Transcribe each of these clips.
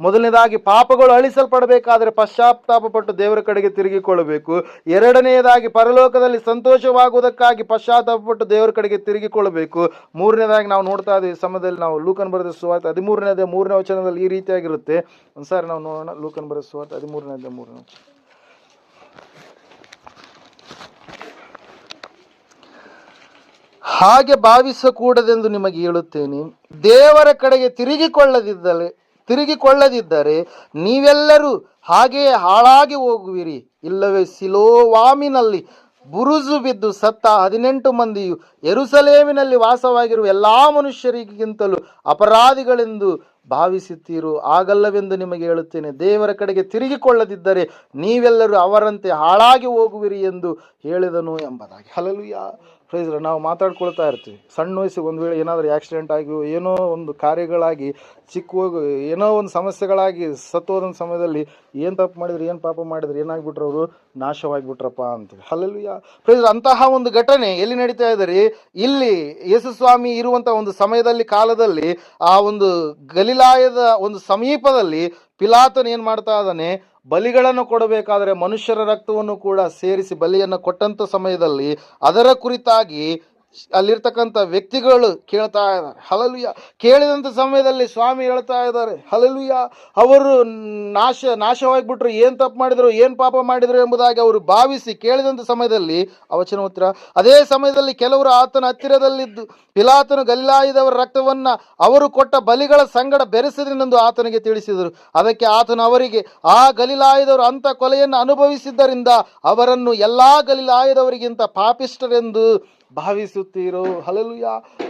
ಮೊದಲನೇದಾಗಿ ಪಾಪಗಳು ಅಳಿಸಲ್ಪಡಬೇಕಾದರೆ ಪಶ್ಚಾತ್ತಾಪಪಟ್ಟು ದೇವರ ಕಡೆಗೆ ತಿರುಗಿಕೊಳ್ಳಬೇಕು. ಎರಡನೆಯದಾಗಿ ಪರಲೋಕದಲ್ಲಿ ಸಂತೋಷವಾಗುವುದಕ್ಕಾಗಿ ಪಶ್ಚಾತ್ತಾಪಪಟ್ಟು ದೇವರ ಕಡೆಗೆ ತಿರುಗಿಕೊಳ್ಳಬೇಕು. ಮೂರನೇದಾಗಿ ನಾವು ನೋಡ್ತಾ ಇದ್ದೀವಿ ಸಮಯದಲ್ಲಿ ನಾವು ಲೂಕನ್ ಬರೆದ ಸುವಾರ್ತೆ ಹದಿಮೂರನೇದೇ ಮೂರನೇ ವಚನದಲ್ಲಿ ಈ ರೀತಿಯಾಗಿರುತ್ತೆ. ಒಂದ್ಸಾರಿ ನಾವು ನೋಡೋಣ ಲೂಕನ್ ಬರೆದ ಸುವಾರ್ತೆ ಹದಿಮೂರನೇದೇ ಮೂರನೇ. ಹಾಗೆ ಭಾವಿಸಕೂಡದೆಂದು ನಿಮಗೆ ಹೇಳುತ್ತೇನೆ, ದೇವರ ಕಡೆಗೆ ತಿರುಗಿಕೊಳ್ಳದಿದ್ದರೆ ತಿರುಗಿಕೊಳ್ಳದಿದ್ದರೆ ನೀವೆಲ್ಲರೂ ಹಾಗೆಯೇ ಹಾಳಾಗಿ ಹೋಗುವಿರಿ. ಇಲ್ಲವೇ ಸಿಲೋವಾಮಿನಲ್ಲಿ ಬುರುಜು ಬಿದ್ದು ಸತ್ತ ಹದಿನೆಂಟು ಮಂದಿಯು ಎರುಸಲೇಮಿನಲ್ಲಿ ವಾಸವಾಗಿರುವ ಎಲ್ಲಾ ಮನುಷ್ಯರಿಗಿಂತಲೂ ಅಪರಾಧಿಗಳೆಂದು ಭಾವಿಸುತ್ತೀರು ಆಗಲ್ಲವೆಂದು ನಿಮಗೆ ಹೇಳುತ್ತೇನೆ. ದೇವರ ಕಡೆಗೆ ತಿರುಗಿಕೊಳ್ಳದಿದ್ದರೆ ನೀವೆಲ್ಲರೂ ಅವರಂತೆ ಹಾಳಾಗಿ ಹೋಗುವಿರಿ ಎಂದು ಹೇಳಿದನು ಎಂಬುದಾಗಿ. ಹಲಲುಯ ಪ್ರೈಸ್ ನಾವು ಮಾತಾಡ್ಕೊಳ್ತಾ ಇರ್ತೀವಿ. ಸಣ್ಣ ವಯಸ್ಸಿಗೆ ಒಂದು ವೇಳೆ ಏನಾದರೂ ಆಕ್ಸಿಡೆಂಟ್ ಆಗಿ ಏನೋ ಒಂದು ಕಾರ್ಯಗಳಾಗಿ, ಚಿಕ್ಕ ಏನೋ ಒಂದು ಸಮಸ್ಯೆಗಳಾಗಿ ಸತ್ತೋದಂಥ ಸಮಯದಲ್ಲಿ ಏನು ತಪ್ಪು ಮಾಡಿದ್ರು, ಏನು ಪಾಪ ಮಾಡಿದ್ರು, ಏನಾಗ್ಬಿಟ್ರು ಅವರು? ನಾಶವಾಗಿಬಿಟ್ರಪ್ಪ ಅಂತೇಳಿ ಯಾ ಪ್ರೈಸ್ ಅಂತಹ ಒಂದು ಘಟನೆ ಎಲ್ಲಿ ನಡೀತಾ ಇದ್ದಾರೆ ಇಲ್ಲಿ ಯೇಸುಸ್ವಾಮಿ ಇರುವಂಥ ಒಂದು ಸಮಯದಲ್ಲಿ, ಕಾಲದಲ್ಲಿ, ಆ ಒಂದು ಗಲಿಲಾಯದ ಒಂದು ಸಮೀಪದಲ್ಲಿ ಪಿಲಾತನ್ ಏನು ಮಾಡ್ತಾ ಇದ್ದಾನೆ? ಬಲಿಗಳನ್ನು ಕೊಡಬೇಕಾದರೆ ಮನುಷ್ಯರ ರಕ್ತವನ್ನು ಕೂಡ ಸೇರಿಸಿ ಬಲಿಯನ್ನು ಕೊಟ್ಟಂಥ ಸಮಯದಲ್ಲಿ ಅದರ ಕುರಿತಾಗಿ ಅಲ್ಲಿರ್ತಕ್ಕಂಥ ವ್ಯಕ್ತಿಗಳು ಕೇಳ್ತಾ ಇದ್ದಾರೆ. ಹಲಲುಯ ಕೇಳಿದಂಥ ಸಮಯದಲ್ಲಿ ಸ್ವಾಮಿ ಹೇಳ್ತಾ ಇದ್ದಾರೆ ಹಲಲುಯ ಅವರು ನಾಶ, ನಾಶವಾಗಿಬಿಟ್ರು. ಏನು ತಪ್ಪು ಮಾಡಿದ್ರು, ಏನು ಪಾಪ ಮಾಡಿದ್ರು ಎಂಬುದಾಗಿ ಅವರು ಭಾವಿಸಿ ಕೇಳಿದಂಥ ಸಮಯದಲ್ಲಿ, ಅವಚನ ಉತ್ತರ, ಅದೇ ಸಮಯದಲ್ಲಿ ಕೆಲವರು ಆತನ ಹತ್ತಿರದಲ್ಲಿದ್ದು, ಪಿಲಾತನು ಗಲಿಲಾಯದವರ ರಕ್ತವನ್ನ ಅವರು ಕೊಟ್ಟ ಬಲಿಗಳ ಸಂಗಡ ಬೆರೆಸಿದನೆಂದು ಆತನಿಗೆ ತಿಳಿಸಿದರು. ಅದಕ್ಕೆ ಆತನು ಅವರಿಗೆ, ಆ ಗಲಿಲಾಯದವರು ಅಂಥ ಕೊಲೆಯನ್ನು ಅನುಭವಿಸಿದ್ದರಿಂದ ಅವರನ್ನು ಎಲ್ಲಾ ಗಲಿಲಾಯದವರಿಗಿಂತ ಪಾಪಿಷ್ಟರೆಂದು ಭಾವಿಸುತ್ತೀರೋ? ಹಲಲುಯ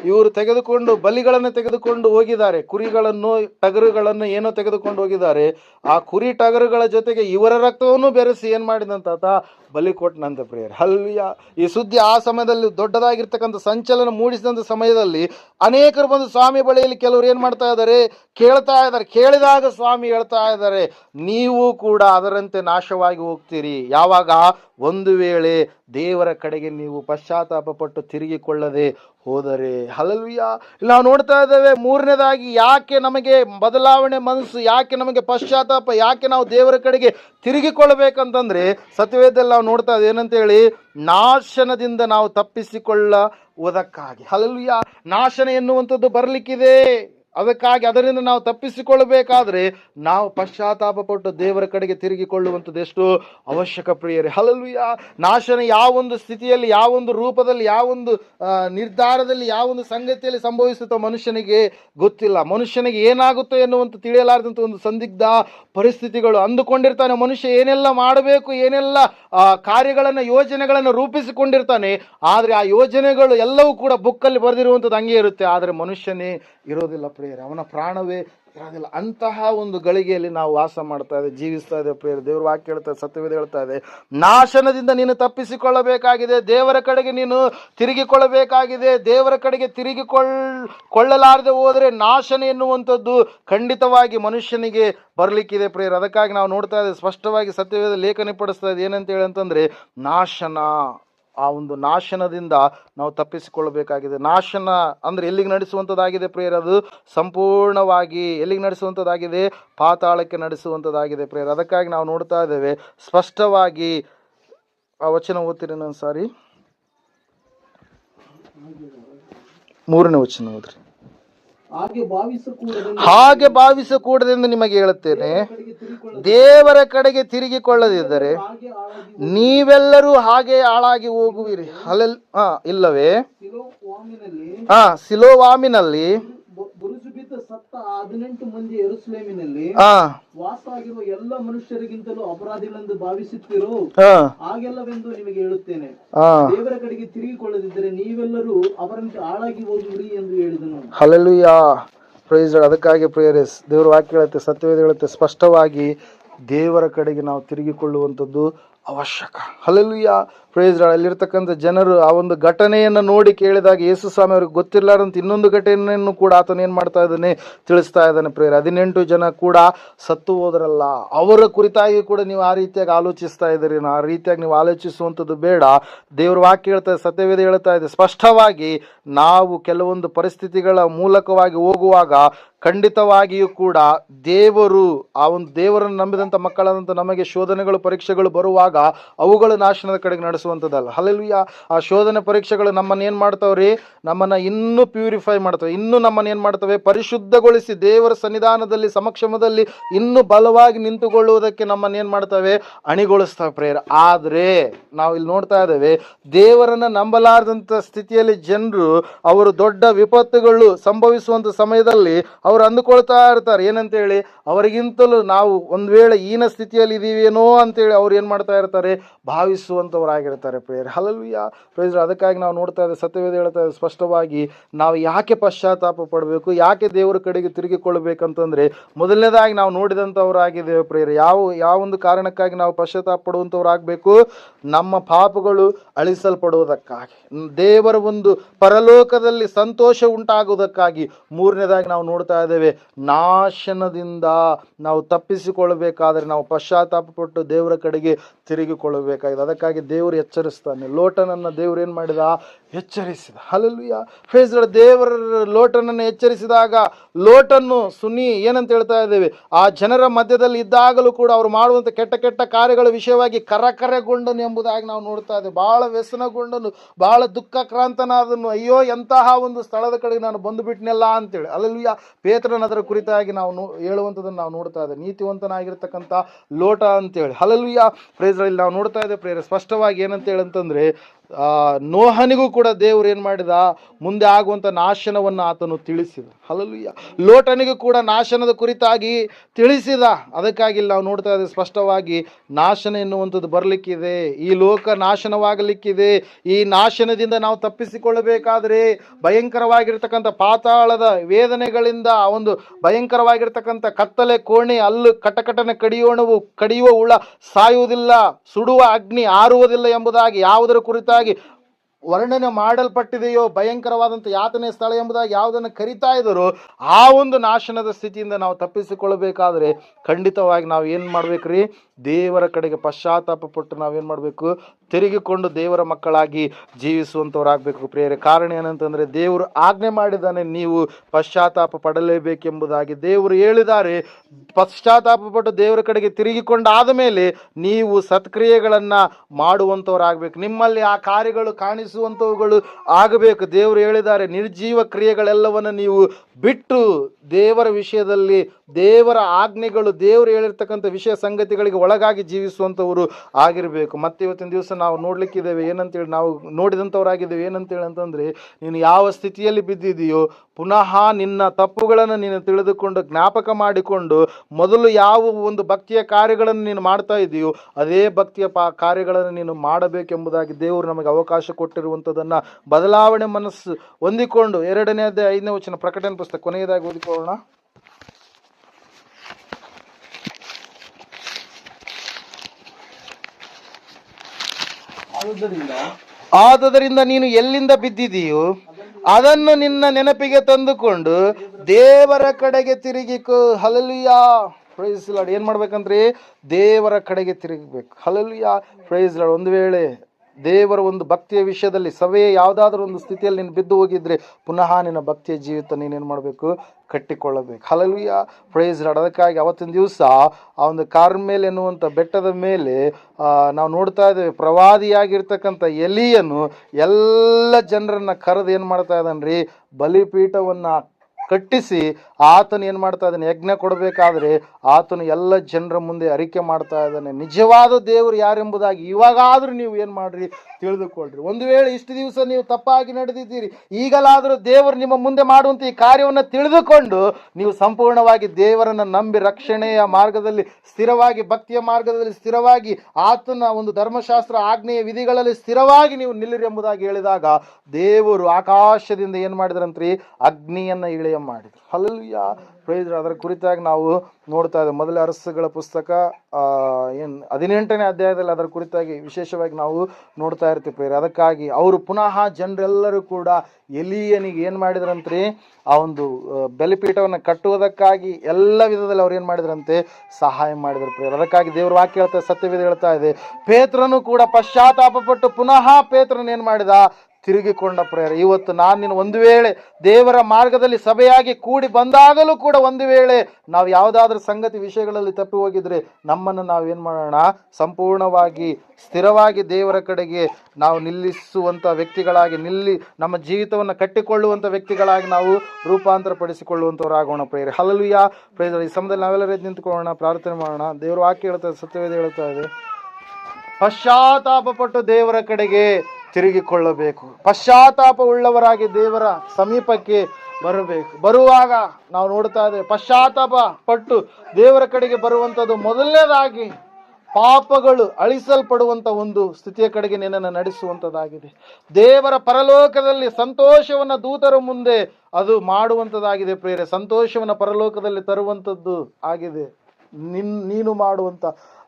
ಇವರು ತೆಗೆದುಕೊಂಡು ಬಲಿಗಳನ್ನು ತೆಗೆದುಕೊಂಡು ಹೋಗಿದ್ದಾರೆ. ಕುರಿಗಳನ್ನು, ಟಗರುಗಳನ್ನು ಏನೋ ತೆಗೆದುಕೊಂಡು ಹೋಗಿದ್ದಾರೆ. ಆ ಕುರಿ, ಟಗರುಗಳ ಜೊತೆಗೆ ಇವರ ರಕ್ತವನ್ನು ಬೆರೆಸಿ ಏನು ಮಾಡಿದಂತ ಆತ ಬಲಿ ಕೊಟ್ಟನಂತ ಪ್ರಿಯರ್. ಹಲ್ವಿಯ ಈ ಸುದ್ದಿ ಆ ಸಮಯದಲ್ಲಿ ದೊಡ್ಡದಾಗಿರ್ತಕ್ಕಂಥ ಸಂಚಲನ ಮೂಡಿಸಿದಂಥ ಸಮಯದಲ್ಲಿ ಅನೇಕರು ಬಂದು ಸ್ವಾಮಿ ಬಳಿಯಲ್ಲಿ ಕೆಲವರು ಏನು ಮಾಡ್ತಾ ಇದ್ದಾರೆ? ಕೇಳ್ತಾ ಇದ್ದಾರೆ. ಕೇಳಿದಾಗ ಸ್ವಾಮಿ ಹೇಳ್ತಾ ಇದ್ದಾರೆ, ನೀವು ಕೂಡ ಅದರಂತೆ ನಾಶವಾಗಿ ಹೋಗ್ತೀರಿ. ಯಾವಾಗ? ಒಂದು ವೇಳೆ ದೇವರ ಕಡೆಗೆ ನೀವು ಪಶ್ಚಾತ್ತಾಪ ಪಟ್ಟು ತಿರುಗಿಕೊಳ್ಳದೆ ಹೋದರೆ ಹಲಲ್ವಿಯ ಇಲ್ಲಿ ನಾವು ನೋಡ್ತಾ ಇದ್ದೇವೆ, ಮೂರನೇದಾಗಿ ಯಾಕೆ ನಮಗೆ ಬದಲಾವಣೆ ಮನಸ್ಸು, ಯಾಕೆ ನಮಗೆ ಪಶ್ಚಾತ್ತಾಪ, ಯಾಕೆ ನಾವು ದೇವರ ಕಡೆಗೆ ತಿರುಗಿಕೊಳ್ಳಬೇಕಂತಂದ್ರೆ ಸತ್ಯವೇದಲ್ಲಿ ನಾವು ನೋಡ್ತಾ ಇದ್ದೇವೆ ಏನಂತ ಹೇಳಿ ನಾಶನದಿಂದ ನಾವು ತಪ್ಪಿಸಿಕೊಳ್ಳುವುದಕ್ಕಾಗಿ. ಹಲಲ್ವಿಯ ನಾಶನ ಎನ್ನುವಂಥದ್ದು ಬರಲಿಕ್ಕಿದೆ. ಅದಕ್ಕಾಗಿ ಅದರಿಂದ ನಾವು ತಪ್ಪಿಸಿಕೊಳ್ಳಬೇಕಾದ್ರೆ ನಾವು ಪಶ್ಚಾತ್ತಾಪ ಪಟ್ಟು ದೇವರ ಕಡೆಗೆ ತಿರುಗಿಕೊಳ್ಳುವಂಥದ್ದು ಎಷ್ಟು ಅವಶ್ಯಕ ಪ್ರಿಯರೇ. ಹಲಲ್ವಿಯ ನಾಶನ ಯಾವೊಂದು ಸ್ಥಿತಿಯಲ್ಲಿ, ಯಾವೊಂದು ರೂಪದಲ್ಲಿ, ಯಾವೊಂದು ಒಂದು ನಿರ್ಧಾರದಲ್ಲಿ, ಯಾವೊಂದು ಸಂಗತಿಯಲ್ಲಿ ಸಂಭವಿಸುತ್ತೋ ಮನುಷ್ಯನಿಗೆ ಗೊತ್ತಿಲ್ಲ. ಮನುಷ್ಯನಿಗೆ ಏನಾಗುತ್ತೋ ಎನ್ನುವಂಥ ತಿಳಿಯಲಾರದಂಥ ಒಂದು ಸಂದಿಗ್ಧ ಪರಿಸ್ಥಿತಿಗಳು ಅಂದುಕೊಂಡಿರ್ತಾನೆ. ಮನುಷ್ಯ ಏನೆಲ್ಲ ಮಾಡಬೇಕು, ಏನೆಲ್ಲ ಕಾರ್ಯಗಳನ್ನು, ಯೋಜನೆಗಳನ್ನು ರೂಪಿಸಿಕೊಂಡಿರ್ತಾನೆ, ಆದರೆ ಆ ಯೋಜನೆಗಳು ಎಲ್ಲವೂ ಕೂಡ ಬುಕ್ಕಲ್ಲಿ ಬರೆದಿರುವಂಥದ್ದು ಹಂಗೆ ಇರುತ್ತೆ. ಆದರೆ ಮನುಷ್ಯನೇ ಇರೋದಿಲ್ಲ ಪ್ರಿಯರೇ, ಅವನ ಪ್ರಾಣವೇ ಇರೋದಿಲ್ಲ ಅಂತಹ ಒಂದು ಗಳಿಗೆಯಲ್ಲಿ ನಾವು ವಾಸ ಮಾಡ್ತಾ ಇದೆ ಜೀವಿಸ್ತಾ ಇದೆ ಪ್ರಿಯರೇ. ದೇವ್ರ ವಾಕ್ಯ ಹೇಳ್ತಾ ಇದೆ, ಸತ್ಯವೇದ ಹೇಳ್ತಾ ಇದೆ, ನಾಶನದಿಂದ ನೀನು ತಪ್ಪಿಸಿಕೊಳ್ಳಬೇಕಾಗಿದೆ, ದೇವರ ಕಡೆಗೆ ನೀನು ತಿರುಗಿಕೊಳ್ಳಬೇಕಾಗಿದೆ, ದೇವರ ಕಡೆಗೆ ತಿರುಗಿಕೊಳ್ ಕೊಳ್ಳಲಾರದೆ ಹೋದರೆ ನಾಶನ ಎನ್ನುವಂಥದ್ದು ಖಂಡಿತವಾಗಿ ಮನುಷ್ಯನಿಗೆ ಬರಲಿಕ್ಕಿದೆ ಪ್ರೇಯರ್. ಅದಕ್ಕಾಗಿ ನಾವು ನೋಡ್ತಾ ಇದ್ದೇವೆ, ಸ್ಪಷ್ಟವಾಗಿ ಸತ್ಯವೇದ ಲೇಖನಿ ಪಡಿಸ್ತಾ ಇದೆ. ಏನಂತ ಹೇಳಿ ಅಂತಂದರೆ, ನಾಶನ. ಆ ಒಂದು ನಾಶನದಿಂದ ನಾವು ತಪ್ಪಿಸಿಕೊಳ್ಳಬೇಕಾಗಿದೆ. ನಾಶನ ಅಂದ್ರೆ ಎಲ್ಲಿಗೆ ನಡೆಸುವಂಥದ್ದಾಗಿದೆ ಪ್ರೇಯರ್? ಅದು ಸಂಪೂರ್ಣವಾಗಿ ಎಲ್ಲಿಗೆ ನಡೆಸುವಂಥದ್ದಾಗಿದೆ? ಪಾತಾಳಕ್ಕೆ ನಡೆಸುವಂಥದ್ದಾಗಿದೆ ಪ್ರೇಯರ್. ಅದಕ್ಕಾಗಿ ನಾವು ನೋಡ್ತಾ ಇದ್ದೇವೆ. ಸ್ಪಷ್ಟವಾಗಿ ಆ ವಚನ ಓದ್ತೀರಿ ನಾನು ಸಾರಿ ಮೂರನೇ ವಚನ ಓದ್ರಿ. ಹಾಗೆ ಭಾವಿಸಕೂಡದೆಂದು ನಿಮಗೆ ಹೇಳುತ್ತೇನೆ. ದೇವರ ಕಡೆಗೆ ತಿರುಗಿಕೊಳ್ಳದಿದ್ದರೆ ನೀವೆಲ್ಲರೂ ಹಾಗೆ ಹಾಳಾಗಿ ಹೋಗುವಿರಿ. ಅಲ್ಲೆಲ್ ಹಾ ಇಲ್ಲವೇ? ಹಾ ಸಿಲೋವಾಮಿನಲ್ಲಿ ಬು- ಬುರುಜು ಬಿದ್ದ ಸತ್ತ ಹದಿನೆಂಟು ಮಂದಿ ಎರುಸ್ಲೇಮಿನಲ್ಲಿ ಹಾ ವಾಸ ಆಗಿರುವ ಎಲ್ಲ ಮನುಷ್ಯರಿಗಿಂತಲೂ ಅಪರಾಧಿಗಳೆಂದು ಭಾವಿಸುತ್ತಿರೋ? ಹಾಗೆಲ್ಲವೆಂದು ನಿಮಗೆ ಹೇಳುತ್ತೇನೆ. ದೇವರ ಕಡೆಗೆ ತಿರುಗಿಕೊಳ್ಳದಿದ್ದರೆ ನೀವೆಲ್ಲರೂ ಅವರಂತೆ ಹಾಳಾಗಿ ಹೋಗುವಿರಿ ಎಂದು ಹೇಳಿದನು. ಹಲಲುಯ ಪ್ರೈಸ್ ಅದಕ್ಕಾಗಿ ಪ್ರೇಯರ್ಸ್ ದೇವರ ವಾಕ್ಯ ಹೇಳುತ್ತೆ ಸತ್ಯವೇದ ಹೇಳುತ್ತೆ ಸ್ಪಷ್ಟವಾಗಿ ದೇವರ ಕಡೆಗೆ ನಾವು ತಿರುಗಿಕೊಳ್ಳುವಂಥದ್ದು ಅವಶ್ಯಕ. ಹಲಲುಯ ಪ್ರೈಸ್ ಅಲ್ಲಿರ್ತಕ್ಕಂಥ ಜನರು ಆ ಒಂದು ಘಟನೆಯನ್ನು ನೋಡಿ ಕೇಳಿದಾಗ ಯೇಸು ಸ್ವಾಮಿ ಅವ್ರಿಗೆ ಗೊತ್ತಿರಲಾರಂತ ಇನ್ನೊಂದು ಘಟನೆಯನ್ನು ಕೂಡ ಆತನ ಏನು ಮಾಡ್ತಾ ಇದ್ದಾನೆ ತಿಳಿಸ್ತಾ ಇದ್ದಾನೆ ಪ್ರೇರ ಹದಿನೆಂಟು ಜನ ಕೂಡ ಸತ್ತು ಹೋದ್ರಲ್ಲ, ಅವರ ಕುರಿತಾಗಿ ಕೂಡ ನೀವು ಆ ರೀತಿಯಾಗಿ ಆಲೋಚಿಸ್ತಾ ಇದ್ದೀರಿ. ಆ ರೀತಿಯಾಗಿ ನೀವು ಆಲೋಚಿಸುವಂಥದ್ದು ಬೇಡ. ದೇವ್ರ ವಾಕ್ಯ ಹೇಳ್ತಾ ಇದೆ, ಸತ್ಯವೇದ ಹೇಳ್ತಾ ಇದೆ. ಸ್ಪಷ್ಟವಾಗಿ ನಾವು ಕೆಲವೊಂದು ಪರಿಸ್ಥಿತಿಗಳ ಮೂಲಕವಾಗಿ ಹೋಗುವಾಗ ಖಂಡಿತವಾಗಿಯೂ ಕೂಡ ದೇವರು, ಆ ಒಂದು ದೇವರನ್ನು ನಂಬಿದಂಥ ಮಕ್ಕಳಾದಂಥ ನಮಗೆ ಶೋಧನೆಗಳು, ಪರೀಕ್ಷೆಗಳು ಬರುವಾಗ ಅವುಗಳು ನಾಶನದ ಕಡೆಗೆ ನಡೆಸುವಂಥದ್ದಲ್ಲ ಅಲ್ಲೆಲ್ಲಿ ಆ ಶೋಧನೆ ಪರೀಕ್ಷೆಗಳು ನಮ್ಮನ್ನು ಏನು ಮಾಡ್ತಾವ್ರಿ? ನಮ್ಮನ್ನು ಇನ್ನೂ ಪ್ಯೂರಿಫೈ ಮಾಡ್ತವೆ. ಇನ್ನೂ ನಮ್ಮನ್ನು ಏನು ಮಾಡ್ತವೆ? ಪರಿಶುದ್ಧಗೊಳಿಸಿ ದೇವರ ಸನ್ನಿಧಾನದಲ್ಲಿ, ಸಮಕ್ಷಮದಲ್ಲಿ ಇನ್ನೂ ಬಲವಾಗಿ ನಿಂತುಕೊಳ್ಳುವುದಕ್ಕೆ ನಮ್ಮನ್ನು ಏನು ಮಾಡ್ತವೆ? ಅಣಿಗೊಳಿಸ್ತಾವೆ ಪ್ರೇರ ಆದರೆ ನಾವು ಇಲ್ಲಿ ನೋಡ್ತಾ ಇದ್ದೇವೆ, ದೇವರನ್ನು ನಂಬಲಾರದಂಥ ಸ್ಥಿತಿಯಲ್ಲಿ ಜನರು, ಅವರು ದೊಡ್ಡ ವಿಪತ್ತುಗಳು ಸಂಭವಿಸುವಂಥ ಸಮಯದಲ್ಲಿ ಅವರು ಅಂದುಕೊಳ್ತಾ ಇರ್ತಾರೆ. ಏನಂತೇಳಿ? ಅವರಿಗಿಂತಲೂ ನಾವು ಒಂದು ವೇಳೆ ಈನ ಸ್ಥಿತಿಯಲ್ಲಿ ಇದೀವೇನೋ ಅಂತೇಳಿ ಅವ್ರು ಏನು ಮಾಡ್ತಾ ಇರ್ತಾರೆ? ಭಾವಿಸುವಂಥವರಾಗಿರ್ತಾರೆ. ಪ್ರೇಯರ್. ಹಲಲ್ವಿಯ ಪ್ರೇಯರ್ ಅದಕ್ಕಾಗಿ ನಾವು ನೋಡ್ತಾ ಇದ್ದೇವೆ ಸತ್ಯವೇದ ಹೇಳ್ತಾ ಇದ್ದೇವೆ ಸ್ಪಷ್ಟವಾಗಿ ನಾವು ಯಾಕೆ ಪಶ್ಚಾತ್ತಾಪ ಪಡಬೇಕು, ಯಾಕೆ ದೇವರ ಕಡೆಗೆ ತಿರುಗಿಕೊಳ್ಳಬೇಕಂತಂದ್ರೆ ಮೊದಲನೇದಾಗಿ ನಾವು ನೋಡಿದಂಥವರಾಗಿದ್ದೇವೆ ಪ್ರೇಯರ್. ಯಾವ ಯಾವ ಒಂದು ಕಾರಣಕ್ಕಾಗಿ ನಾವು ಪಶ್ಚಾತ್ತಾಪ ಪಡುವಂಥವ್ರಾಗಬೇಕು? ನಮ್ಮ ಪಾಪಗಳು ಅಳಿಸಲ್ಪಡುವುದಕ್ಕಾಗಿ. ದೇವರ ಒಂದು ಪರಲೋಕದಲ್ಲಿ ಸಂತೋಷ ಉಂಟಾಗುವುದಕ್ಕಾಗಿ ಮೂರನೇದಾಗಿ ನಾವು ನೋಡ್ತಾ ಇದ್ದೇವೆ, ನಾಶನದಿಂದ ನಾವು ತಪ್ಪಿಸಿಕೊಳ್ಳಬೇಕಾದರೆ ನಾವು ಪಶ್ಚಾತ್ತಾಪ ಪಟ್ಟು ದೇವರ ಕಡೆಗೆ ತಿರುಗಿಕೊಳ್ಳಬೇಕಾಗಿದೆ. ಅದಕ್ಕಾಗಿ ದೇವರು ಎಚ್ಚರಿಸ್ತಾನೆ. ಲೋಟನನ್ನು ದೇವರು ಏನು ಮಾಡಿದ? ಎಚ್ಚರಿಸಿದ. ಹಲಲುಯ ಫೇಸ್ಗಳ ದೇವರ ಲೋಟನನ್ನು ಎಚ್ಚರಿಸಿದಾಗ ಲೋಟನ್ನು ಸುನಿ ಏನಂತ ಹೇಳ್ತಾ ಇದ್ದೇವೆ? ಆ ಜನರ ಮಧ್ಯದಲ್ಲಿ ಇದ್ದಾಗಲೂ ಕೂಡ ಅವರು ಮಾಡುವಂಥ ಕೆಟ್ಟ ಕೆಟ್ಟ ಕಾರ್ಯಗಳ ವಿಷಯವಾಗಿ ಕರಕರೆಗೊಂಡನು ಎಂಬುದಾಗಿ ನಾವು ನೋಡ್ತಾ ಇದ್ದೇವೆ. ಭಾಳ ವ್ಯಸನಗೊಂಡನು, ಬಹಳ ದುಃಖಕ್ರಾಂತನಾದನು. ಅಯ್ಯೋ, ಎಂತಹ ಒಂದು ಸ್ಥಳದ ಕಡೆಗೆ ನಾನು ಬಂದುಬಿಟ್ನೆಲ್ಲ ಅಂತೇಳಿ. ಅಲ್ಲಲ್ವಿಯ ಪೇತ್ರನ ಅದರ ಕುರಿತಾಗಿ ನಾವು ನೋ, ಹೇಳುವಂಥದ್ದನ್ನು ನಾವು ನೋಡ್ತಾ ಇದ್ದೇವೆ. ನೀತಿವಂತನಾಗಿರ್ತಕ್ಕಂಥ ಲೋಟ ಅಂತೇಳಿ. ಹಲಲ್ವಿಯ ಪ್ರೇಸ್ಗಳಲ್ಲಿ ನಾವು ನೋಡ್ತಾ ಇದ್ದೇವೆ ಪ್ರೇರ ಸ್ಪಷ್ಟವಾಗಿ ಏನಂತ ಹೇಳಂತಂದ್ರೆ ನೋಹನಿಗೂ ಕೂಡ ದೇವರು ಏನು ಮಾಡಿದ? ಮುಂದೆ ಆಗುವಂಥ ನಾಶನವನ್ನು ಆತನು ತಿಳಿಸಿದ. ಹಲಲುಯ್ಯ ಲೋಟನಿಗೂ ಕೂಡ ನಾಶನದ ಕುರಿತಾಗಿ ತಿಳಿಸಿದ. ಅದಕ್ಕಾಗಿ ನಾವು ನೋಡ್ತಾ ಇದ್ದೇವೆ ಸ್ಪಷ್ಟವಾಗಿ ನಾಶನ ಎನ್ನುವಂಥದ್ದು ಬರಲಿಕ್ಕಿದೆ. ಈ ಲೋಕ ನಾಶನವಾಗಲಿಕ್ಕಿದೆ. ಈ ನಾಶನದಿಂದ ನಾವು ತಪ್ಪಿಸಿಕೊಳ್ಳಬೇಕಾದ್ರೆ ಭಯಂಕರವಾಗಿರ್ತಕ್ಕಂಥ ಪಾತಾಳದ ವೇದನೆಗಳಿಂದ ಆ ಒಂದು ಭಯಂಕರವಾಗಿರ್ತಕ್ಕಂಥ ಕತ್ತಲೆ, ಕೋಣೆ ಅಲ್ಲು ಕಟಕಟನೆ ಕಡಿಯೋಣವು ಕಡಿಯುವ ಉಳ ಸಾಯುವುದಿಲ್ಲ, ಸುಡುವ ಅಗ್ನಿ ಆರುವುದಿಲ್ಲ ಎಂಬುದಾಗಿ ಯಾವುದರ ಕುರಿತಾಗಿ ವರ್ಣನೆ ಮಾಡಲ್ಪಟ್ಟಿದೆಯೋ ಭಯಂಕರವಾದಂಥ ಯಾತನೆ ಸ್ಥಳ ಎಂಬುದಾಗಿ ಯಾವುದನ್ನು ಕರಿತಾ ಇದ್ದರೂ ಆ ಒಂದು ನಾಶನದ ಸ್ಥಿತಿಯಿಂದ ನಾವು ತಪ್ಪಿಸಿಕೊಳ್ಳಬೇಕಾದರೆ ಖಂಡಿತವಾಗಿ ನಾವು ಏನು ಮಾಡ್ಬೇಕ್ರಿ? ದೇವರ ಕಡೆಗೆ ಪಶ್ಚಾತ್ತಾಪ ಪಟ್ಟು ನಾವೇನು ಮಾಡಬೇಕು? ತಿರುಗಿಕೊಂಡು ದೇವರ ಮಕ್ಕಳಾಗಿ ಜೀವಿಸುವಂಥವ್ರಾಗಬೇಕು ಪ್ರೇರೆ ಕಾರಣ ಏನಂತಂದರೆ ದೇವರು ಆಜ್ಞೆ ಮಾಡಿದ್ದಾನೆ, ನೀವು ಪಶ್ಚಾತ್ತಾಪ ಪಡಲೇಬೇಕೆಂಬುದಾಗಿ. ದೇವರು ಹೇಳಿದ್ದಾರೆ, ಪಶ್ಚಾತ್ತಾಪ ಪಟ್ಟು ದೇವರ ಕಡೆಗೆ ತಿರುಗಿಕೊಂಡಾದ ಮೇಲೆ ನೀವು ಸತ್ಕ್ರಿಯೆಗಳನ್ನು ಮಾಡುವಂಥವ್ರಾಗಬೇಕು ನಿಮ್ಮಲ್ಲಿ ಆ ಕಾರ್ಯಗಳು ಕಾಣಿಸುವಂಥವುಗಳು ಆಗಬೇಕು. ದೇವರು ಹೇಳಿದ್ದಾರೆ, ನಿರ್ಜೀವ ಕ್ರಿಯೆಗಳೆಲ್ಲವನ್ನು ನೀವು ಬಿಟ್ಟು ದೇವರ ವಿಷಯದಲ್ಲಿ ದೇವರ ಆಜ್ಞೆಗಳು, ದೇವರು ಹೇಳಿರ್ತಕ್ಕಂಥ ವಿಷಯ ಸಂಗತಿಗಳಿಗೆ ಒಳಗಾಗಿ ಜೀವಿಸುವಂಥವರು ಆಗಿರಬೇಕು. ಮತ್ತೆ ಇವತ್ತಿನ ದಿವಸ ನಾವು ನೋಡಲಿಕ್ಕಿದ್ದೇವೆ ಏನಂತೇಳಿ, ನಾವು ನೋಡಿದಂಥವ್ರಾಗಿದ್ದೇವೆ ಏನಂತೇಳಿ ಅಂತಂದರೆ, ನೀನು ಯಾವ ಸ್ಥಿತಿಯಲ್ಲಿ ಬಿದ್ದಿದೆಯೋ, ಪುನಃ ನಿನ್ನ ತಪ್ಪುಗಳನ್ನು ನೀನು ತಿಳಿದುಕೊಂಡು ಜ್ಞಾಪಕ ಮಾಡಿಕೊಂಡು ಮೊದಲು ಯಾವ ಒಂದು ಭಕ್ತಿಯ ಕಾರ್ಯಗಳನ್ನು ನೀನು ಮಾಡ್ತಾ ಇದೆಯೋ, ಅದೇ ಭಕ್ತಿಯ ಪಾ, ಕಾರ್ಯಗಳನ್ನು ನೀನು ಮಾಡಬೇಕೆಂಬುದಾಗಿ ದೇವರು ನಮಗೆ ಅವಕಾಶ ಕೊಟ್ಟಿರುವಂಥದ್ದನ್ನು ಬದಲಾವಣೆ ಮನಸ್ಸು ಹೊಂದಿಕೊಂಡು ಎರಡನೇ ಅಧ್ಯಾಯ ಐದನೇ ವಚನ ಪ್ರಕಟಣೆ ಪುಸ್ತಕ ಕೊನೆಯದಾಗಿ ಓದಿಕೊಳ್ಳೋಣ. ಆದುದರಿಂದ ನೀನು ಎಲ್ಲಿಂದ ಬಿದ್ದಿದೆಯೋ ಅದನ್ನು ನಿನ್ನ ನೆನಪಿಗೆ ತಂದುಕೊಂಡು ದೇವರ ಕಡೆಗೆ ತಿರುಗಿಕೋ. ಹಲಲಿಯ ಪ್ರೈಸ್ ಲಾಡ್ ಏನು ಮಾಡ್ಬೇಕಂದ್ರೆ? ದೇವರ ಕಡೆಗೆ ತಿರುಗಬೇಕು. ಹಲಲಿಯ ಪ್ರೈಸ್ ಲಾಡ್ ಒಂದು ವೇಳೆ ದೇವರ ಒಂದು ಭಕ್ತಿಯ ವಿಷಯದಲ್ಲಿ ಸವೆಯ ಯಾವುದಾದ್ರೂ ಒಂದು ಸ್ಥಿತಿಯಲ್ಲಿ ನೀನು ಬಿದ್ದು ಹೋಗಿದ್ರೆ ಪುನಃ ನಿನ್ನ ಭಕ್ತಿಯ ಜೀವಿತ ನೀನೇನು ಮಾಡಬೇಕು? ಕಟ್ಟಿಕೊಳ್ಳಬೇಕು. ಹಲಲುಯ ಪ್ರೈಸ್ ಅದಕ್ಕಾಗಿ ಅವತ್ತಿನ ದಿವಸ ಆ ಒಂದು ಕಾರ್ಮೇಲ್ ಎನ್ನುವಂಥ ಬೆಟ್ಟದ ಮೇಲೆ ನಾವು ನೋಡ್ತಾ ಇದ್ದೇವೆ ಪ್ರವಾದಿಯಾಗಿರ್ತಕ್ಕಂಥ ಎಲಿಯನ್ನು ಎಲ್ಲ ಜನರನ್ನು ಕರೆದು ಏನು ಮಾಡ್ತಾ ಇದ್ದಾನೆ ರೀ? ಬಲಿಪೀಠವನ್ನು ಕಟ್ಟಿಸಿ ಆತನು ಏನು ಮಾಡ್ತಾ ಇದ್ದಾನೆ? ಯಜ್ಞ ಕೊಡಬೇಕಾದ್ರೆ ಆತನು ಎಲ್ಲ ಜನರ ಮುಂದೆ ಅರಿಕೆ ಮಾಡ್ತಾ ಇದ್ದಾನೆ. ನಿಜವಾದ ದೇವರು ಯಾರೆಂಬುದಾಗಿ ಇವಾಗಾದರೂ ನೀವು ಏನು ಮಾಡ್ರಿ? ತಿಳಿದುಕೊಳ್ಳ್ರಿ ಒಂದು ವೇಳೆ ಇಷ್ಟು ದಿವಸ ನೀವು ತಪ್ಪಾಗಿ ನಡೆದಿದ್ದೀರಿ, ಈಗಲಾದರೂ ದೇವರು ನಿಮ್ಮ ಮುಂದೆ ಮಾಡುವಂಥ ಈ ಕಾರ್ಯವನ್ನು ತಿಳಿದುಕೊಂಡು ನೀವು ಸಂಪೂರ್ಣವಾಗಿ ದೇವರನ್ನು ನಂಬಿ ರಕ್ಷಣೆಯ ಮಾರ್ಗದಲ್ಲಿ ಸ್ಥಿರವಾಗಿ, ಭಕ್ತಿಯ ಮಾರ್ಗದಲ್ಲಿ ಸ್ಥಿರವಾಗಿ, ಆತನ ಒಂದು ಧರ್ಮಶಾಸ್ತ್ರ ಆಜ್ಞೆಯ ವಿಧಿಗಳಲ್ಲಿ ಸ್ಥಿರವಾಗಿ ನೀವು ನಿಲ್ಲಿರಿ ಎಂಬುದಾಗಿ ಹೇಳಿದಾಗ ದೇವರು ಆಕಾಶದಿಂದ ಏನು ಮಾಡಿದ್ರಂತ್ರಿ? ಅಗ್ನಿಯನ್ನು ಇಳೆಯ ಮಾಡಿದ್ರು. ಹಲಲುಯ್ಯ ಪ್ರೈಸ್ ಅದರ ಕುರಿತಾಗಿ ನಾವು ನೋಡ್ತಾ ಇದ್ದೇವೆ. ಮೊದಲ ಅರಸುಗಳ ಪುಸ್ತಕ ಏನು, ಹದಿನೆಂಟನೇ ಅಧ್ಯಾಯದಲ್ಲಿ ಅದರ ಕುರಿತಾಗಿ ವಿಶೇಷವಾಗಿ ನಾವು ನೋಡ್ತಾ ಇರ್ತೀವಿ ಪ್ರೇರ ಅದಕ್ಕಾಗಿ ಅವರು ಪುನಃ ಜನರೆಲ್ಲರೂ ಕೂಡ ಎಲಿಯನಿಗೆ ಏನು ಮಾಡಿದ್ರಂತ್ರಿ? ಆ ಒಂದು ಬೆಲಿಪೀಠವನ್ನು ಕಟ್ಟುವುದಕ್ಕಾಗಿ ಎಲ್ಲ ವಿಧದಲ್ಲಿ ಅವ್ರು ಏನು ಮಾಡಿದ್ರಂತೆ? ಸಹಾಯ ಮಾಡಿದ್ರು ಪ್ರೇರ ಅದಕ್ಕಾಗಿ ದೇವರು ವಾಕ್ಯ ಹೇಳ್ತಾ, ಸತ್ಯವೇದ ಹೇಳ್ತಾ ಇದೆ. ಪೇತ್ರನು ಕೂಡ ಪಶ್ಚಾತ್ತಾಪಪಟ್ಟು ಪುನಃ ಪೇತ್ರನ ಏನು ಮಾಡಿದ? ತಿರುಗಿಕೊಂಡ ಪ್ರೇರ ಇವತ್ತು ನಾನು ನಿನ್ನ ಒಂದು ವೇಳೆ ದೇವರ ಮಾರ್ಗದಲ್ಲಿ ಸಭೆಯಾಗಿ ಕೂಡಿ ಬಂದಾಗಲೂ ಕೂಡ ಒಂದು ವೇಳೆ ನಾವು ಯಾವುದಾದ್ರೂ ಸಂಗತಿ ವಿಷಯಗಳಲ್ಲಿ ತಪ್ಪಿ ಹೋಗಿದ್ರೆ ನಮ್ಮನ್ನು ನಾವು ಏನು ಮಾಡೋಣ? ಸಂಪೂರ್ಣವಾಗಿ ಸ್ಥಿರವಾಗಿ ದೇವರ ಕಡೆಗೆ ನಾವು ನಿಲ್ಲಿಸುವಂಥ ವ್ಯಕ್ತಿಗಳಾಗಿ ನಿಲ್ಲಿ ನಮ್ಮ ಜೀವಿತವನ್ನು ಕಟ್ಟಿಕೊಳ್ಳುವಂಥ ವ್ಯಕ್ತಿಗಳಾಗಿ ನಾವು ರೂಪಾಂತರ ಪಡಿಸಿಕೊಳ್ಳುವಂಥವ್ರಾಗೋಣ ಪ್ರೇರೆ ಹಲಲುಯ ಪ್ರೇರ ಈ ಸಮಯದಲ್ಲಿ ನಾವೆಲ್ಲರೇ ನಿಂತ್ಕೊಳ್ಳೋಣ, ಪ್ರಾರ್ಥನೆ ಮಾಡೋಣ. ದೇವರು ವಾಕ್ಯ ಹೇಳ್ತಾ ಸತ್ಯವೇದ ಹೇಳ್ತಾ ಇದೆ. ಪಶ್ಚಾತ್ತಾಪ ಪಟ್ಟು ದೇವರ ಕಡೆಗೆ ತಿರುಗಿಕೊಳ್ಳಬೇಕು. ಪಶ್ಚಾತ್ತಾಪ ಉಳ್ಳವರಾಗಿ ದೇವರ ಸಮೀಪಕ್ಕೆ ಬರಬೇಕು. ಬರುವಾಗ ನಾವು ನೋಡ್ತಾ ಇದ್ದೇವೆ, ಪಶ್ಚಾತ್ತಾಪ ಪಟ್ಟು ದೇವರ ಕಡೆಗೆ ಬರುವಂಥದ್ದು ಮೊದಲನೇದಾಗಿ ಪಾಪಗಳು ಅಳಿಸಲ್ಪಡುವಂಥ ಒಂದು ಸ್ಥಿತಿಯ ಕಡೆಗೆ ನಿನ್ನನ್ನು ನಡೆಸುವಂಥದ್ದಾಗಿದೆ ದೇವರ ಪರಲೋಕದಲ್ಲಿ ಸಂತೋಷವನ್ನು ದೂತರ ಮುಂದೆ ಅದು ಮಾಡುವಂಥದ್ದಾಗಿದೆ ಪ್ರೇರೆ ಸಂತೋಷವನ್ನು ಪರಲೋಕದಲ್ಲಿ ತರುವಂಥದ್ದು ಆಗಿದೆ. ನಿನ್, ನೀನು ಮಾಡುವಂಥ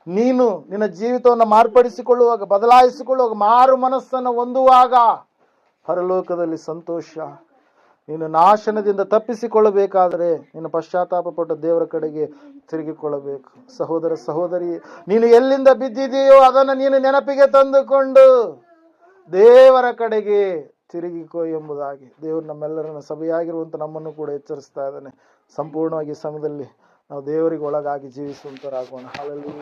ನೀನು ನಿನ್ನ ಜೀವಿತವನ್ನು ಮಾರ್ಪಡಿಸಿಕೊಳ್ಳುವಾಗ, ಬದಲಾಯಿಸಿಕೊಳ್ಳುವಾಗ, ಮಾರು ಮನಸ್ಸನ್ನು ಹೊಂದುವಾಗ ಪರಲೋಕದಲ್ಲಿ ಸಂತೋಷ. ನೀನು ನಾಶನದಿಂದ ತಪ್ಪಿಸಿಕೊಳ್ಳಬೇಕಾದರೆ ನೀನು ಪಶ್ಚಾತ್ತಾಪ ಪಟ್ಟು ದೇವರ ಕಡೆಗೆ ತಿರುಗಿಕೊಳ್ಳಬೇಕು. ಸಹೋದರ ಸಹೋದರಿ, ನೀನು ಎಲ್ಲಿಂದ ಬಿದ್ದಿದೆಯೋ ಅದನ್ನು ನೀನು ನೆನಪಿಗೆ ತಂದುಕೊಂಡು ದೇವರ ಕಡೆಗೆ ತಿರುಗಿಕೋ ಎಂಬುದಾಗಿ. ದೇವರು ನಮ್ಮೆಲ್ಲರನ್ನು ಸಭೆಯಾಗಿರುವಂಥ ನಮ್ಮನ್ನು ಕೂಡ ಎಚ್ಚರಿಸ್ತಾ ಇದ್ದಾನೆ. ಸಂಪೂರ್ಣವಾಗಿ ಸಮಯದಲ್ಲಿ ನಾವು ದೇವರಿಗೆ ಒಳಗಾಗಿ ಜೀವಿಸುವಂತರಾಗೋಣ ಹಾಲಲ್ಲಿ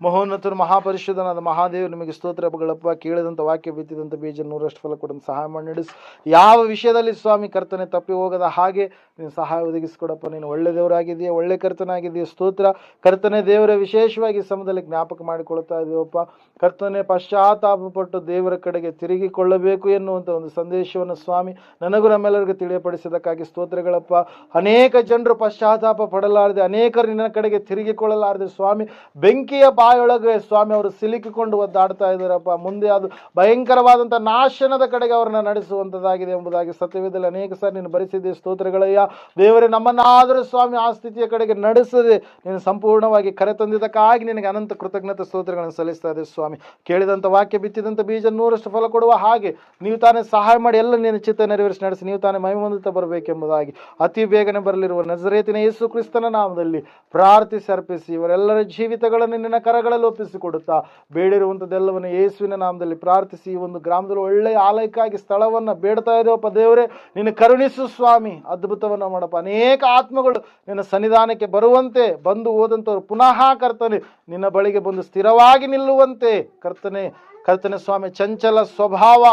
ಮಹೋನ್ನತರು, ಮಹಾಪರಿಶುದ್ಧನಾದ ಮಹಾದೇವರು, ನಿಮಗೆ ಸ್ತೋತ್ರಗಳಪ್ಪ ಕೇಳಿದಂಥ ವಾಕ್ಯ ಬಿತ್ತಿದಂಥ ಬೀಜ, ನೂರಷ್ಟು ಫಲ ಕೊಡೋದು ಸಹಾಯ ಮಾಡಿ ನಡೆಸು. ಯಾವ ವಿಷಯದಲ್ಲಿ ಸ್ವಾಮಿ ಕರ್ತನೆ ತಪ್ಪಿ ಹೋಗದ ಹಾಗೆ ನೀನು ಸಹಾಯ ಒದಗಿಸಿಕೊಡಪ್ಪ. ನೀನು ಒಳ್ಳೆ ದೇವರಾಗಿದೆಯಾ ಒಳ್ಳೆ ಕರ್ತನಾಗಿದೆಯಾ ಸ್ತೋತ್ರ. ಕರ್ತನೆ ದೇವರ ವಿಶೇಷವಾಗಿ ಸಮಯದಲ್ಲಿ ಜ್ಞಾಪಕ ಮಾಡಿಕೊಳ್ತಾ ಇದ್ದೀವಪ್ಪ ಕರ್ತನೆ ಪಶ್ಚಾತ್ತಾಪ ಪಟ್ಟು ದೇವರ ಕಡೆಗೆ ತಿರುಗಿಕೊಳ್ಳಬೇಕು ಎನ್ನುವಂಥ ಒಂದು ಸಂದೇಶವನ್ನು ಸ್ವಾಮಿ ನನಗೂ ನಮ್ಮೆಲ್ಲರಿಗೂ ತಿಳಿಯಪಡಿಸಿದ್ದಕ್ಕಾಗಿ ಸ್ತೋತ್ರಗಳಪ್ಪ. ಅನೇಕ ಜನರು ಪಶ್ಚಾತ್ತಾಪ ಪಡಲಾರದೆ ಅನೇಕರು ನಿನ್ನ ಕಡೆಗೆ ತಿರುಗಿಕೊಳ್ಳಲಾರದೆ ಸ್ವಾಮಿ, ಬೆಂಕಿಯ ಬಾಯೊಳಗೆ ಸ್ವಾಮಿ ಅವರು ಸಿಲುಕಿಕೊಂಡು ಒದ್ದಾಡ್ತಾ ಇದ್ದಾರಪ್ಪ. ಮುಂದೆ ಅದು ಭಯಂಕರವಾದಂಥ ನಾಶನದ ಕಡೆಗೆ ಅವ್ರನ್ನ ನಡೆಸುವಂಥದ್ದಾಗಿದೆ ಎಂಬುದಾಗಿ ಸತ್ಯವೇದಲ್ಲಿ ಅನೇಕ ಸಾರಿ ನೀನು ಭರಿಸಿದ್ದೆ ಸ್ತೋತ್ರಗಳಯ್ಯ, ದೇವರೇ, ನಮ್ಮನ್ನಾದರೂ ಸ್ವಾಮಿ ಆ ಸ್ಥಿತಿಯ ಕಡೆಗೆ ನಡೆಸದೆ ನೀನು ಸಂಪೂರ್ಣವಾಗಿ ಕರೆತಂದಿದ್ದಕ್ಕಾಗಿ ನಿನಗೆ ಅನಂತ ಕೃತಜ್ಞತೆ ಸ್ತೋತ್ರಗಳನ್ನು ಸಲ್ಲಿಸ್ತಾ ಇದೆ ಸ್ವಾಮಿ. ಕೇಳಿದಂಥ ವಾಕ್ಯ, ಬಿತ್ತಿದಂಥ ಬೀಜ ನೂರಷ್ಟು ಫಲ ಕೊಡುವ ಹಾಗೆ ನೀವು ತಾನೇ ಸಹಾಯ ಮಾಡಿ ಎಲ್ಲ ನಿನ್ನ ಚಿತ್ತ ನೆರವೇರಿಸಿ ನಡೆಸಿ, ನೀವು ತಾನೇ ಮೈಮಂದಿತ ಬರಬೇಕೆಂಬುದಾಗಿ. ಅತಿ ಬೇಗನೆ ಬರಲಿರುವ ನಜರೇತಿನ ಯೇಸು ಕ್ರಿಸ್ತನ ನಾಮದಲ್ಲಿ ಪ್ರಾರ್ಥಿಸಿ ಅರ್ಪಿಸಿ ಇವರೆಲ್ಲರ ಜೀವಿತಗಳನ್ನು ನಿನ್ನ ಕರಗಳಲ್ಲಿ ಒಪ್ಪಿಸಿಕೊಡುತ್ತಾ, ಬೇಡಿರುವಂಥದ್ದೆಲ್ಲವನ್ನು ಯೇಸುವಿನ ನಾಮದಲ್ಲಿ ಪ್ರಾರ್ಥಿಸಿ, ಈ ಒಂದು ಗ್ರಾಮದಲ್ಲಿ ಒಳ್ಳೆಯ ಆಲಯಕ್ಕಾಗಿ ಸ್ಥಳವನ್ನು ಬೇಡ್ತಾ ಇದ್ದೇವಪ್ಪ ದೇವರೇ, ನಿನ್ನ ಕರುಣಿಸು ಸ್ವಾಮಿ, ಅದ್ಭುತವನ್ನು ಮಾಡಪ್ಪ. ಅನೇಕ ಆತ್ಮಗಳು ನಿನ್ನ ಸನ್ನಿಧಾನಕ್ಕೆ ಬರುವಂತೆ, ಬಂದು ಹೋದಂಥವ್ರು ಪುನಃ ಕರ್ತನೆ, ನಿನ್ನ ಬಳಿಗೆ ಬಂದು ಸ್ಥಿರವಾಗಿ ನಿಲ್ಲುವಂತೆ, ಕರ್ತನೆ ಕರ್ತನೆ ಸ್ವಾಮಿ, ಚಂಚಲ ಸ್ವಭಾವ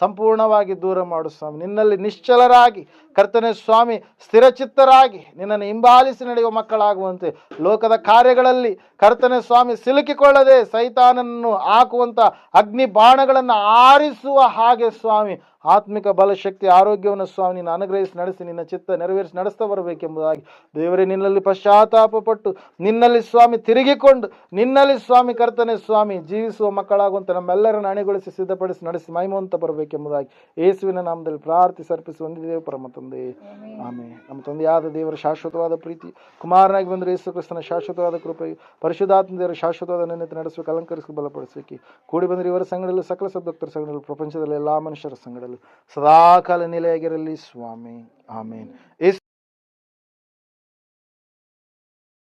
ಸಂಪೂರ್ಣವಾಗಿ ದೂರ ಮಾಡು ಸ್ವಾಮಿ. ನಿನ್ನಲ್ಲಿ ನಿಶ್ಚಲರಾಗಿ ಕರ್ತನೆ ಸ್ವಾಮಿ ಸ್ಥಿರಚಿತ್ತರಾಗಿ ನಿನ್ನನ್ನು ಹಿಂಬಾಲಿಸಿ ನಡೆಯುವ ಮಕ್ಕಳಾಗುವಂತೆ ಲೋಕದ ಕಾರ್ಯಗಳಲ್ಲಿ ಕರ್ತನೆ ಸ್ವಾಮಿ ಸಿಲುಕಿಕೊಳ್ಳದೆ ಸೈತಾನನ್ನು ಹಾಕುವಂಥ ಅಗ್ನಿ ಬಾಣಗಳನ್ನು ಆರಿಸುವ ಹಾಗೆ ಸ್ವಾಮಿ ಆತ್ಮಿಕ ಬಲಶಕ್ತಿ ಆರೋಗ್ಯವನ್ನು ಸ್ವಾಮಿ ನೀನು ಅನುಗ್ರಹಿಸಿ ನಡೆಸಿ ನಿನ್ನ ಚಿತ್ತ ನೆರವೇರಿಸಿ ನಡೆಸ್ತಾ ಬರಬೇಕೆಂಬುದಾಗಿ ದೇವರೇ ನಿನ್ನಲ್ಲಿ ಪಶ್ಚಾತ್ತಾಪ ಪಟ್ಟು ನಿನ್ನಲ್ಲಿ ಸ್ವಾಮಿ ತಿರುಗಿಕೊಂಡು ನಿನ್ನಲ್ಲಿ ಸ್ವಾಮಿ ಕರ್ತನೆ ಸ್ವಾಮಿ ಜೀವಿಸುವ ಮಕ್ಕಳಾಗುವಂತೆ ನಮ್ಮೆಲ್ಲರನ್ನು ಅಣಿಗೊಳಿಸಿ ಸಿದ್ಧಪಡಿಸಿ ನಡೆಸಿ ಮೈಮಂತ ಬರಬೇಕೆಂಬುದಾಗಿ ಯೇಸುವಿನ ನಾಮದಲ್ಲಿ ಪ್ರಾರ್ಥಿ ಅರ್ಪಿಸಿ ಹೊಂದಿದ್ದೇವೆ ಪರಮ ತಂದೆ. ಆಮೆ ನಮ್ಮ ತಂದೆಯಾದ ದೇವರ ಶಾಶ್ವತವಾದ ಪ್ರೀತಿ ಕುಮಾರನಾಗಿ ಬಂದರೆ ಯೇಸು ಕ್ರಿಸ್ತನ ಶಾಶ್ವತವಾದ ಕೃಪೆ ಪರಿಶುದ್ಧಾತ್ಮ ದೇವರ ಶಾಶ್ವತವಾದ ನೆನತೆ ನಡೆಸಬೇಕು ಅಲಂಕರಿಸಿ ಬಲಪಡಿಸಬೇಕು. ಕೂಡಿ ಬಂದರೆ ಇವರ ಸಂಘದಲ್ಲಿ ಸಕಲ ಸದ್ಭಕ್ತರ ಸಂಘದಲ್ಲಿ ಪ್ರಪಂಚದಲ್ಲಿ ಎಲ್ಲ ಮನುಷ್ಯರ ಸಂಘದಲ್ಲಿ. ಸದಾಕಾಲ ನೆಲೆಯಾಗಿರಲಿ ಸ್ವಾಮಿ. ಆಮೇನ್.